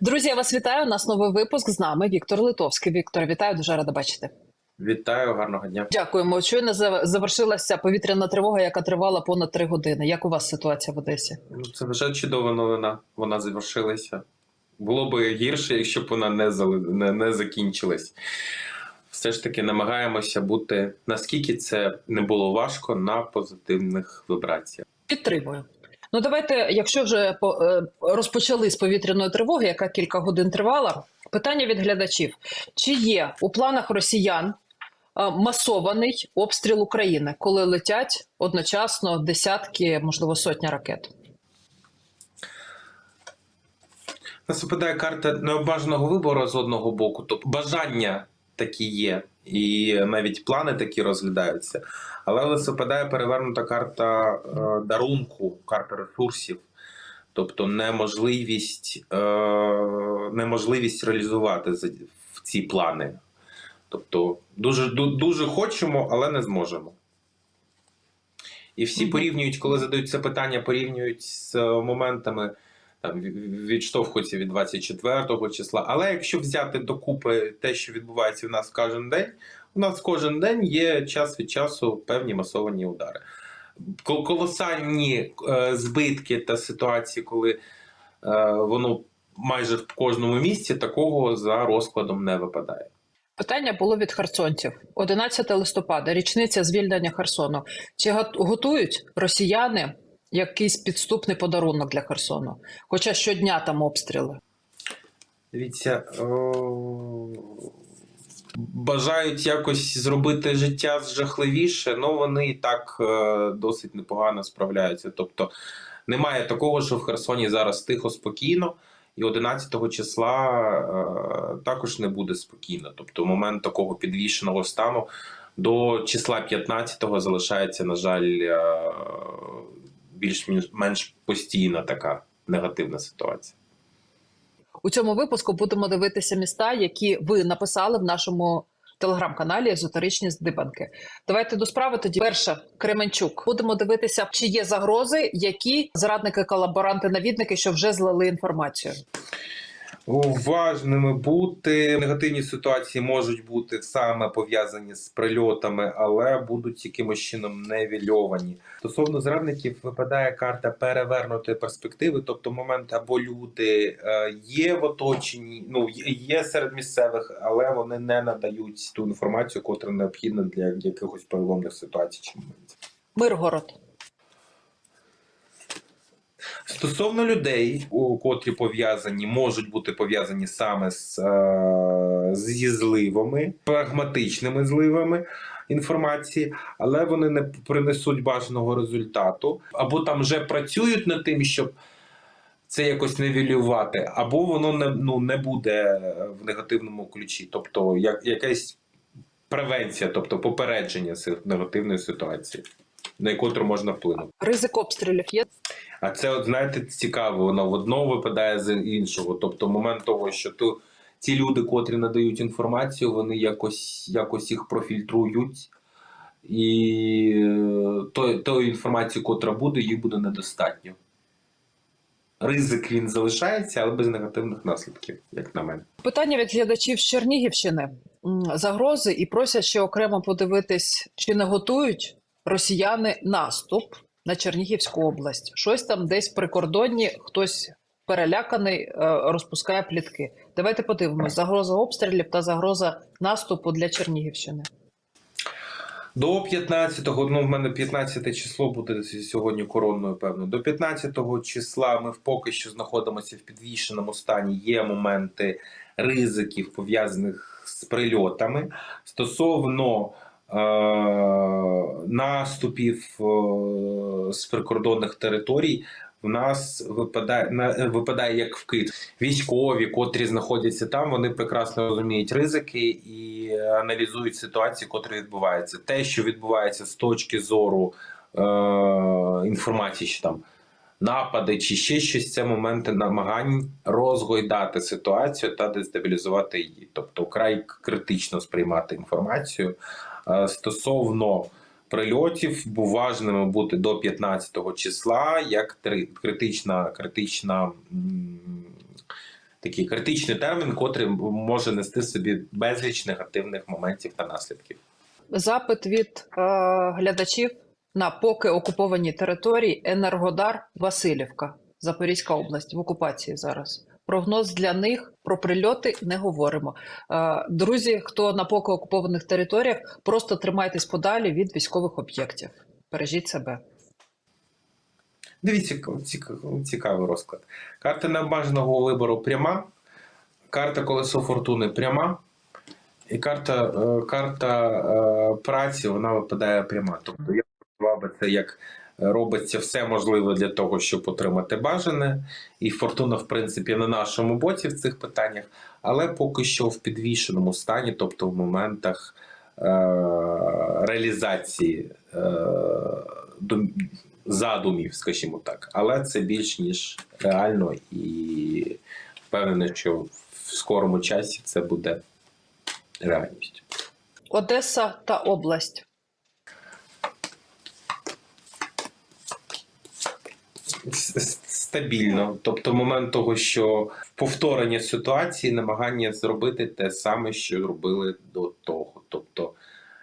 Друзі, я вас вітаю. У нас новий випуск з нами. Віктор Литовський. Віктор, вітаю, дуже рада бачити. Вітаю, гарного дня. Дякуємо. Щойно за- завершилася повітряна тривога, яка тривала понад три години. Як у вас ситуація в Одесі? Ну, це вже чудова новина. Вона завершилася. Було б гірше, якщо б вона не, не, не закінчилась. Все ж таки намагаємося бути, наскільки це не було важко, на позитивних вібраціях. Підтримую. Ну давайте, якщо вже е, розпочали з повітряної тривоги, яка кілька годин тривала. Питання від глядачів: чи є у планах росіян е, масований обстріл України, коли летять одночасно десятки, можливо, сотня ракет? Нас випадає карта необмеженого вибору з одного боку, тобто бажання такі є, і навіть плани такі розглядаються. Але випадає перевернута карта е, дарунку, карта ресурсів, тобто неможливість, е, неможливість реалізувати в ці плани. Тобто дуже, дуже хочемо, але не зможемо. І всі порівнюють, коли задають це питання, порівнюють з е, моментами там ві- відштовхуються від 24 числа. Але якщо взяти докупи те, що відбувається в нас кожен день, у нас кожен день є час від часу певні масовані удари. Колосальні е, збитки та ситуації, коли е, воно майже в кожному місці такого за розкладом не випадає. Питання було від херсонців. 11 листопада, річниця звільнення Херсону. Чи готують росіяни якийсь підступний подарунок для Херсону? Хоча щодня там обстріли. Дивіться, о, бажають якось зробити життя жахливіше, але вони і так е, досить непогано справляються. Тобто немає такого, що в Херсоні зараз тихо, спокійно, і 11 числа е, також не буде спокійно. Тобто, момент такого підвішеного стану до числа 15 залишається, на жаль, е, більш-менш постійна така негативна ситуація. У цьому випуску будемо дивитися міста, які ви написали в нашому телеграм-каналі Езотеричні здибанки. Давайте до справи тоді. Перше, Кременчук. Будемо дивитися, чи є загрози, які зрадники, колаборанти, навідники, що вже злили інформацію. Уважними бути негативні ситуації можуть бути саме пов'язані з прильотами, але будуть якимось чином невільовані. Стосовно зрадників випадає карта перевернутої перспективи, тобто момент або люди е, є в оточенні, ну є серед місцевих, але вони не надають ту інформацію, котра необхідна для якихось переломних ситуацій чи моментів. Миргород. Стосовно людей, у котрі пов'язані, можуть бути пов'язані саме з, е, зі зливами, прагматичними зливами інформації, але вони не принесуть бажаного результату, або там вже працюють над тим, щоб це якось невілювати, або воно не, ну, не буде в негативному ключі, тобто як, якась превенція, тобто попередження цих негативної ситуації, на яку можна вплинути. Ризик обстрілів є. А це, от знаєте, цікаво, воно в одного випадає з іншого. Тобто, момент того, що ту, ці люди, котрі надають інформацію, вони якось, якось їх профільтрують, і е, то, тої інформації, котра буде, її буде недостатньо. Ризик він залишається, але без негативних наслідків, як на мене. Питання від глядачів з Чернігівщини. Загрози і просять ще окремо подивитись, чи не готують росіяни наступ на Чернігівську область. Щось там десь при кордоні хтось переляканий е, розпускає плітки. Давайте подивимось: загроза обстрілів та загроза наступу для Чернігівщини. До 15-го, ну в мене 15 число буде сьогодні коронною, певно. До 15-го числа ми поки що знаходимося в підвішеному стані. Є моменти ризиків пов'язаних з прильотами. Стосовно наступів е- з прикордонних територій. В нас випадає на випадає як вкид. Військові, котрі знаходяться там, вони прекрасно розуміють ризики і аналізують ситуації, котрі відбуваються. Те, що відбувається з точки зору е- інформації, що там напади чи ще щось, це моменти намагань розгойдати ситуацію та дестабілізувати її. Тобто, край критично сприймати інформацію Е, стосовно прильотів уважними бути до 15 числа, як критична, критична такий критичний термін, котрий може нести собі безліч негативних моментів та наслідків. Запит від е, глядачів на поки окупованій території Енергодар Васильівка, Запорізька область в окупації зараз. Прогноз для них про прильоти не говоримо. Е, друзі, хто на поки окупованих територіях, просто тримайтесь подалі від військових об'єктів. Бережіть себе. Дивіться, цікавий, розклад. Карта необмеженого вибору пряма, карта колесо фортуни пряма, і карта, е, карта е, праці вона випадає пряма. Тобто я би це як робиться все можливе для того, щоб отримати бажане. І фортуна, в принципі, на нашому боці в цих питаннях, але поки що в підвішеному стані, тобто в моментах е, реалізації е, задумів, скажімо так. Але це більш ніж реально і впевнений, що в скорому часі це буде реальністю. Одеса та область. Стабільно, тобто момент того, що повторення ситуації, намагання зробити те саме, що робили до того. Тобто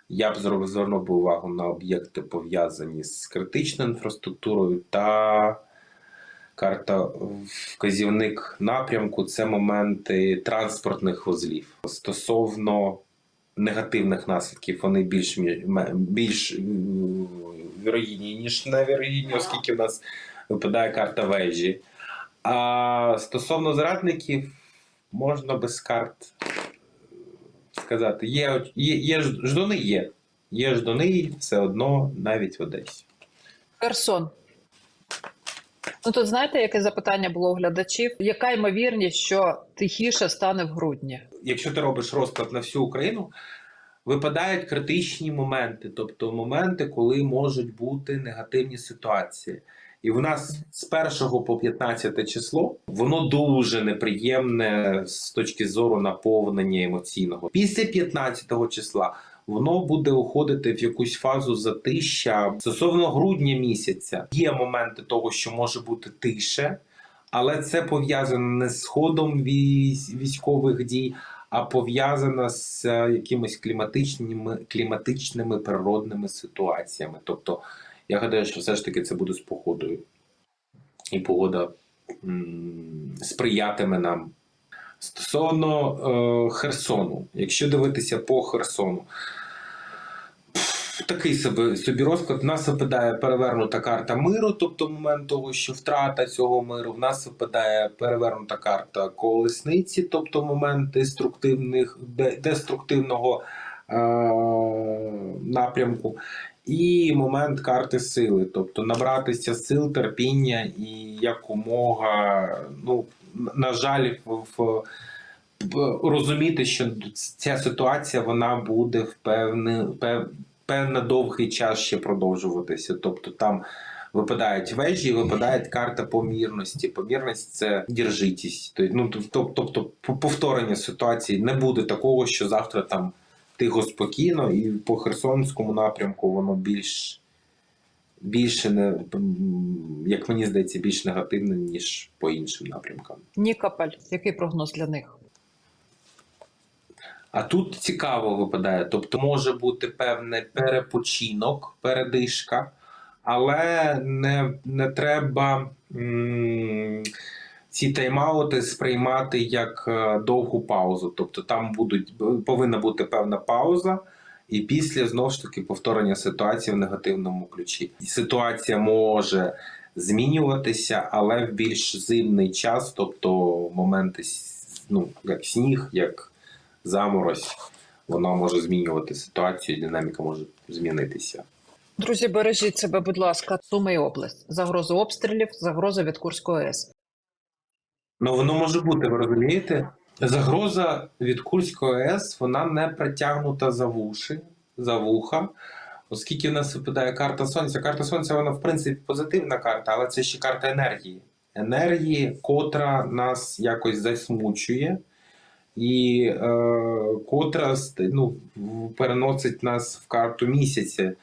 я б звернув би увагу на об'єкти, пов'язані з критичною інфраструктурою та карта вказівник напрямку це моменти транспортних вузлів. Стосовно негативних наслідків, вони більш, більш вірогідні, ніж невірогідні, оскільки в нас випадає карта вежі. А стосовно зрадників, можна без карт сказати, є, є, є ждуни є. Є ждуни все одно навіть в Одесі. Херсон. Ну тут знаєте, яке запитання було у глядачів? Яка ймовірність, що тихіше стане в грудні? Якщо ти робиш розклад на всю Україну, випадають критичні моменти, тобто моменти, коли можуть бути негативні ситуації. І в нас з 1 по 15 число воно дуже неприємне з точки зору наповнення емоційного. Після 15 числа воно буде уходити в якусь фазу затища. Стосовно грудня місяця є моменти того, що може бути тише, але це пов'язано не з ходом військових дій, а пов'язано з е, якимись кліматичними, кліматичними природними ситуаціями. Тобто, я гадаю, що все ж таки це буде з погодою. І погода сприятиме нам. Стосовно е, Херсону, якщо дивитися по Херсону, такий собі, собі розклад. В нас випадає перевернута карта миру, тобто момент того, що втрата цього миру. В нас випадає перевернута карта колесниці, тобто момент деструктивних, деструктивного е, напрямку. І момент карти сили, тобто набратися сил, терпіння і якомога, ну, на жаль, в, розуміти, що ця ситуація вона буде в певний, пев, певний довгий час ще продовжуватися. Тобто там випадають вежі, випадає карта помірності. Помірність це держитість. Тобто, ну, тобто повторення ситуації не буде такого, що завтра там тихо спокійно, і по Херсонському напрямку воно більш. Більше не як мені здається, більш негативне, ніж по іншим напрямкам. Нікополь. Який прогноз для них? А тут цікаво випадає, тобто може бути певний перепочинок, передишка, але не, не треба м, ці тайм-аути сприймати як е, довгу паузу. Тобто там будуть, повинна бути певна пауза, і після знову ж таки повторення ситуації в негативному ключі. Ситуація може змінюватися, але в більш зимний час, тобто моменти ну, як сніг, як заморозь, вона може змінювати ситуацію, динаміка може змінитися. Друзі, бережіть себе, будь ласка, Суми і область. Загроза обстрілів, загроза від Курської АЕС. Ну воно може бути, ви розумієте? Загроза від Курської АЕС вона не притягнута за вуші, за вуха, оскільки в нас випадає карта сонця. Карта сонця, вона в принципі позитивна карта, але це ще карта енергії. Енергії, котра нас якось засмучує, і е, котра ну, переносить нас в карту місяця.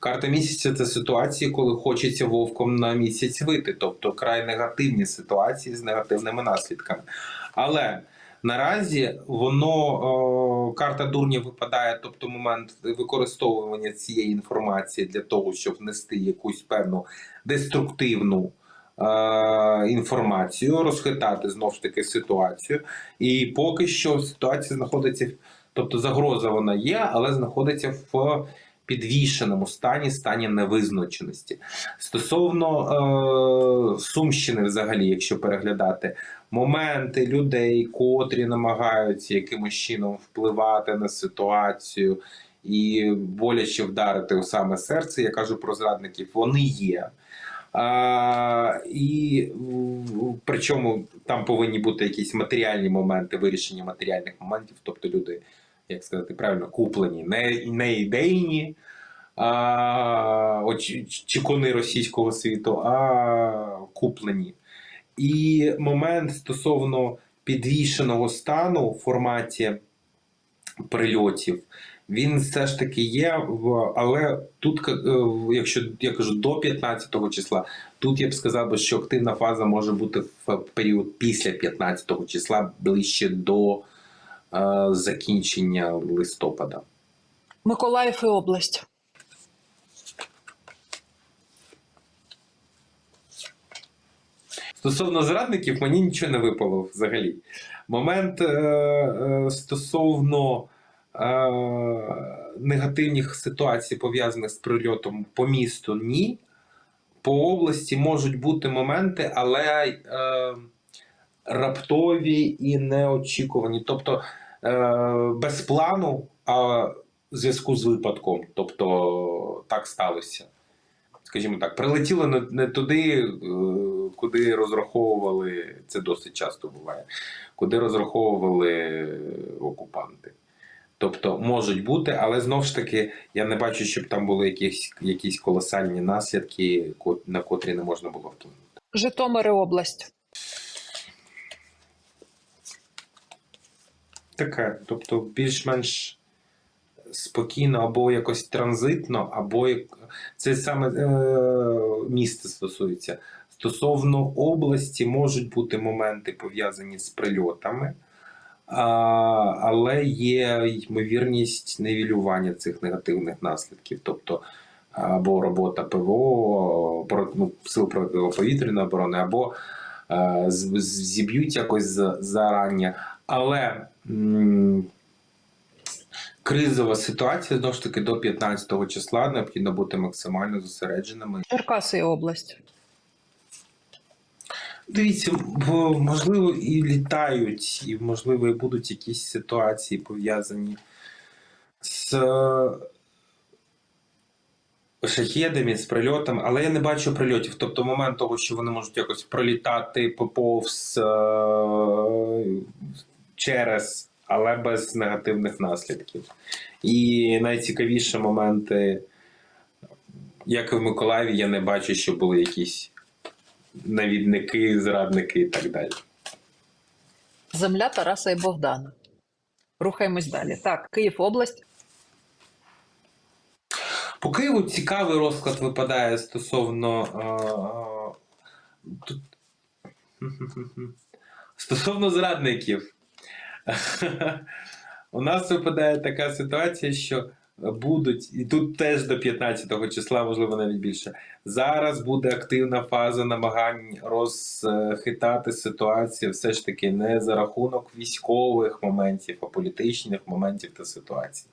Карта місяця це ситуації, коли хочеться вовком на місяць вити, тобто край негативні ситуації з негативними наслідками. Але наразі воно о, карта дурня випадає, тобто момент використовування цієї інформації для того, щоб внести якусь певну деструктивну. е, Інформацію розхитати знов ж таки ситуацію, і поки що ситуація знаходиться, тобто загроза вона є, але знаходиться в підвішеному стані, стані невизначеності. Стосовно е, Сумщини, взагалі, якщо переглядати моменти людей, котрі намагаються якимось чином впливати на ситуацію і боляче вдарити у саме серце, я кажу про зрадників, вони є. А, і причому там повинні бути якісь матеріальні моменти, вирішення матеріальних моментів, тобто люди, як сказати правильно, куплені, не, не ідейні, а, от, чи- чекуни російського світу, а куплені. І момент стосовно підвішеного стану в форматі прильотів, він все ж таки є, але тут, е, якщо я кажу до 15 числа, тут я б сказав, би, що активна фаза може бути в період після 15 числа, ближче до закінчення листопада. Миколаїв і область. Стосовно зрадників, мені нічого не випало взагалі. Момент е, е, стосовно е, негативних ситуацій, пов'язаних з прильотом по місту, ні. По області можуть бути моменти, але е, раптові і неочікувані. Тобто е, без плану, а в зв'язку з випадком. Тобто так сталося. Скажімо так, прилетіло не, туди, е, куди розраховували, це досить часто буває, куди розраховували окупанти. Тобто можуть бути, але знов ж таки я не бачу, щоб там були якісь, якісь колосальні наслідки, на котрі не можна було вплинути. Житомир область. Таке, тобто більш-менш спокійно, або якось транзитно, або це саме е, міста стосується. Стосовно області можуть бути моменти пов'язані з прильотами, а, але є ймовірність невілювання цих негативних наслідків. Тобто або робота ПВО, ну, сил протиповітряної оборони, або е, зіб'ють якось зарання. Але кризова ситуація знову ж таки до 15 числа необхідно бути максимально зосередженими. Черкаси і область. Дивіться, бо, можливо, і літають, і можливо, і будуть якісь ситуації пов'язані з шахедами, з прильотами, але я не бачу прильотів. Тобто момент того, що вони можуть якось пролітати поповз е, через, але без негативних наслідків. І найцікавіші моменти, як і в Миколаєві, я не бачу, що були якісь навідники, зрадники і так далі. Земля Тараса і Богдана. Рухаємось далі. Так, Київ область. По Києву цікавий розклад випадає стосовно. е, е, тут... Стосовно зрадників. У нас випадає така ситуація, що будуть, і тут теж до 15 числа, можливо, навіть більше. Зараз буде активна фаза намагань розхитати ситуацію, все ж таки не за рахунок військових моментів, а політичних моментів та ситуацій.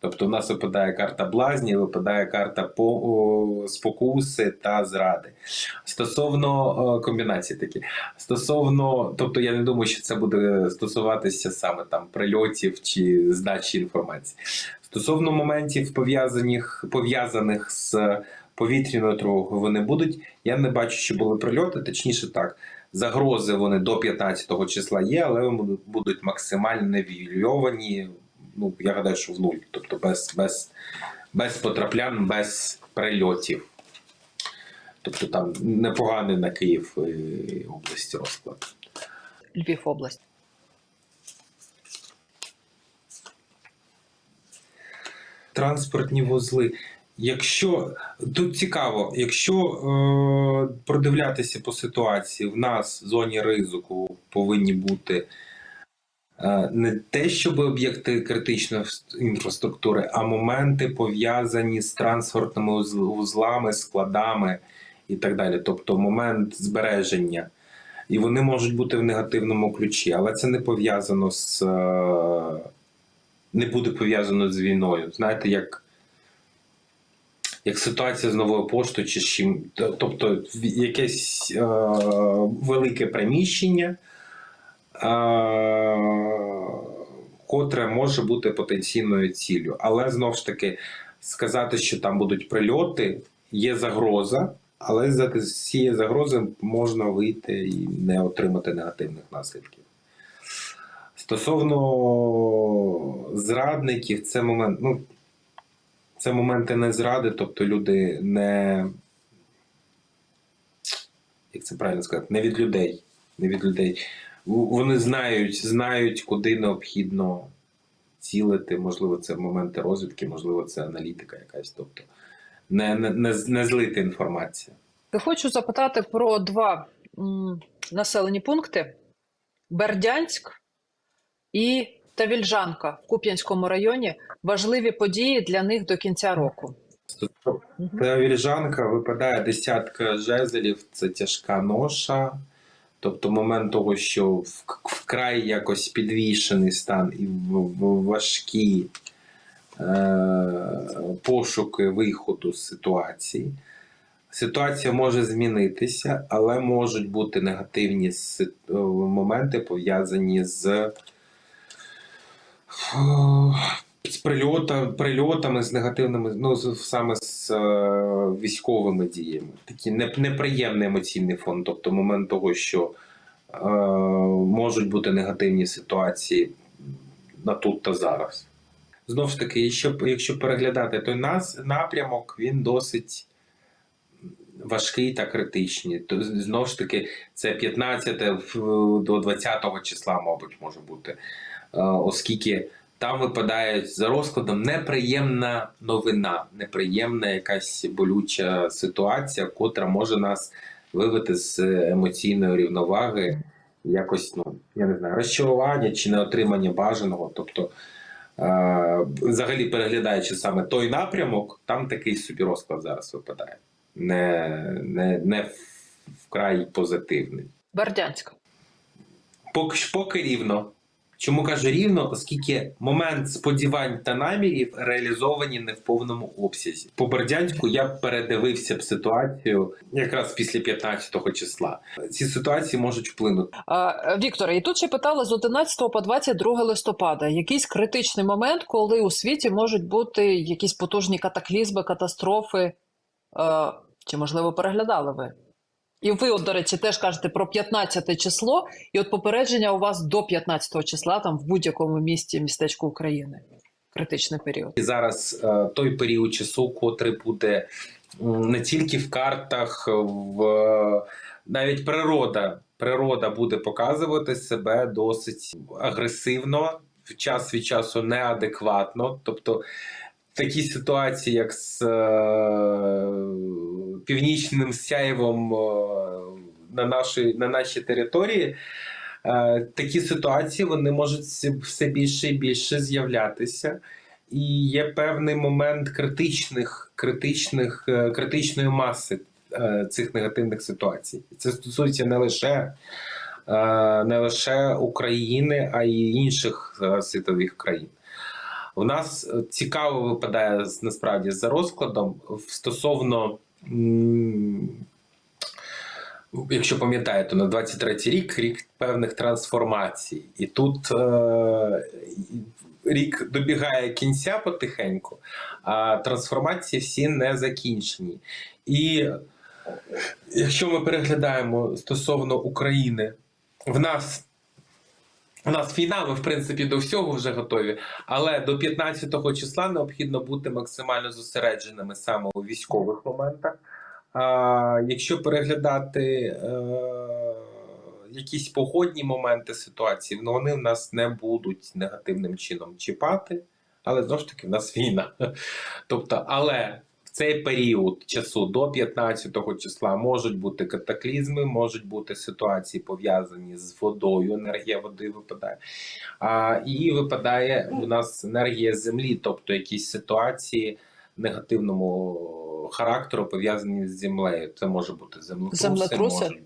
Тобто у нас випадає карта блазні, випадає карта по, спокуси та зради. Стосовно комбінації такі. Стосовно, тобто я не думаю, що це буде стосуватися саме там прильотів чи здачі інформації. Стосовно моментів пов'язаних пов'язаних з повітряною тривогою, вони будуть. Я не бачу, що були прильоти, точніше так. Загрози вони до 15 числа є, але вони будуть максимально невільовані. Ну, я гадаю, що в нуль. Тобто без, без, без потраплянь, без прильотів. Тобто там непоганий на Київ області розклад. Львів область. Транспортні вузли. Якщо тут цікаво, якщо е, продивлятися по ситуації, в нас в зоні ризику повинні бути е, не те, щоб об'єкти критичної інфраструктури, а моменти пов'язані з транспортними уз- вузлами, складами і так далі. Тобто момент збереження. І вони можуть бути в негативному ключі, але це не пов'язано з е, не буде пов'язано з війною. Знаєте, як як ситуація з новою поштою чи з чим. Тобто якесь е, велике приміщення, е, котре може бути потенційною ціллю. Але знову ж таки, сказати, що там будуть прильоти, є загроза, але з цієї загрози можна вийти і не отримати негативних наслідків. Стосовно зрадників, це момент. Ну, це моменти не зради, тобто люди не. Як це правильно сказати? Не від людей. Не від людей. Вони знають, знають, куди необхідно цілити. Можливо, це моменти розвідки, можливо, це аналітика якась. Тобто не, не, не, з- не злити інформація. Я хочу запитати про два м, населені пункти: Бердянськ і Тавільжанка в Куп'янському районі. Важливі події для них до кінця року. Та вільжанка випадає десятка жезлів, це тяжка ноша. Тобто момент того, що вкрай якось підвішений стан і важкі е, пошуки виходу з ситуації. Ситуація може змінитися, але можуть бути негативні е, моменти пов'язані з з прильота, прильотами, з негативними, ну саме з е, військовими діями. Такий неприємний емоційний фон. Тобто момент того, що е, можуть бути негативні ситуації на тут та зараз. Знову ж таки, якщо, якщо переглядати той нас, напрямок, він досить важкий та критичний. То знову ж таки, це 15 до 20 числа, мабуть, може бути. Е, Оскільки там випадає за розкладом неприємна новина, неприємна якась болюча ситуація, котра може нас вивести з емоційної рівноваги, якось, ну я не знаю, розчарування чи неотримання бажаного. Тобто, е, взагалі, переглядаючи саме той напрямок, там такий собі розклад зараз випадає. Не, не, не вкрай позитивний. Бердянськ. Поки, поки рівно. Чому кажу рівно? Оскільки момент сподівань та намірів реалізовані не в повному обсязі. По Бердянську я передивився б ситуацію якраз після 15 числа. Ці ситуації можуть вплинути. А, Вікторе, і тут ще питали з 11 по 22 листопада. Якийсь критичний момент, коли у світі можуть бути якісь потужні катаклізми, катастрофи. Е, Чи можливо переглядали ви? І ви, от, до речі, теж кажете про 15 число, і от попередження у вас до 15 числа там в будь-якому місті, містечку України. Критичний період. І зараз е, той період часу, котрий буде не тільки в картах, в навіть природа. Природа буде показувати себе досить агресивно, в час від часу неадекватно. Тобто такі ситуації, як з е, північним сяєвом е, на, нашій, на нашій території. Е, Такі ситуації вони можуть все більше і більше з'являтися. І є певний момент критичних, критичних, е, критичної маси цих негативних ситуацій. Це стосується не лише, не лише України, а й інших світових країн. У нас цікаво випадає насправді за розкладом стосовно. М, Якщо пам'ятаєте, на 23-й рік рік певних трансформацій, і тут е, рік добігає кінця потихеньку, а трансформації всі не закінчені. І якщо ми переглядаємо стосовно України, в нас. У нас війна, ми в принципі до всього вже готові, але до 15-го числа необхідно бути максимально зосередженими саме у військових моментах. А якщо переглядати е, якісь погодні моменти ситуації, ну вони в нас не будуть негативним чином чіпати, але знову ж таки в нас війна. Тобто, але цей період часу до 15 числа можуть бути катаклізми, можуть бути ситуації пов'язані з водою. Енергія води випадає. А, і випадає у нас енергія землі, тобто якісь ситуації негативному характеру пов'язані з землею. Це може бути землетруси, Землетруси? можуть,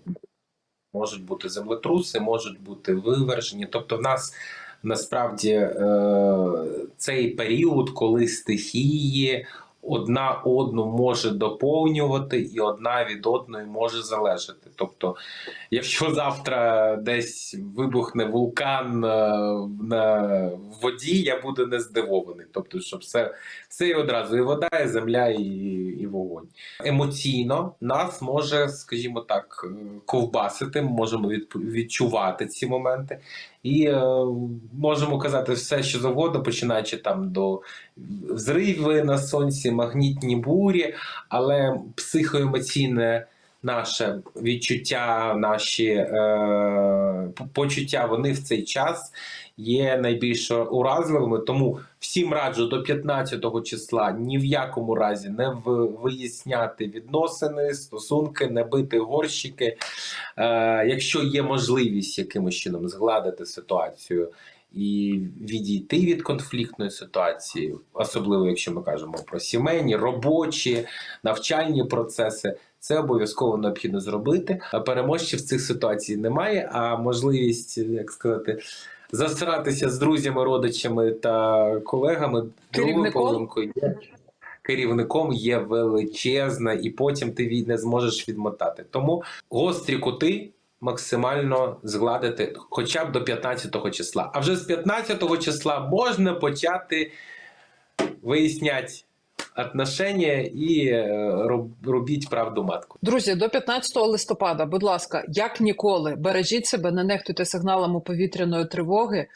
можуть бути землетруси, можуть бути вивержені. Тобто, в нас насправді е, цей період, коли стихії одна одну може доповнювати, і одна від одної може залежати. Тобто, якщо завтра десь вибухне вулкан е, на воді, я буду не здивований. Тобто, що все, все і одразу і вода, і земля, і, і вогонь. Емоційно нас може, скажімо так, е, ковбасити. Ми можемо відчувати ці моменти. І е, можемо казати все, що завгодно, починаючи там до взриви на сонці, магнітні бурі, але психоемоційне наше відчуття, наші е, почуття, вони в цей час є найбільш уразливими. Тому всім раджу до 15 числа ні в якому разі не виясняти відносини, стосунки, не бити горщики. Е, якщо є можливість якимось чином згладити ситуацію і відійти від конфліктної ситуації, особливо якщо ми кажемо про сімейні, робочі, навчальні процеси. Це обов'язково необхідно зробити. Переможців цих ситуацій немає, а можливість, як сказати, засратися з друзями, родичами та колегами другою Керівником? половинкою є керівником є величезна, і потім ти не зможеш відмотати. Тому гострі кути максимально згладити хоча б до 15 числа. А вже з 15 числа можна почати виясняти отношення і е, робіть правду матку. Друзі, до 15 листопада, будь ласка, як ніколи, бережіть себе, не нехтуйте сигналами повітряної тривоги, е,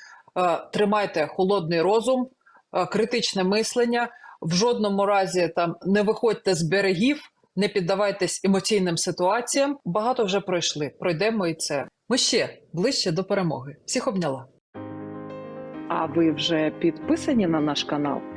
тримайте холодний розум, е, критичне мислення. В жодному разі там не виходьте з берегів, не піддавайтесь емоційним ситуаціям. Багато вже пройшли. Пройдемо і це. Ми ще ближче до перемоги. Всіх обняла. А ви вже підписані на наш канал?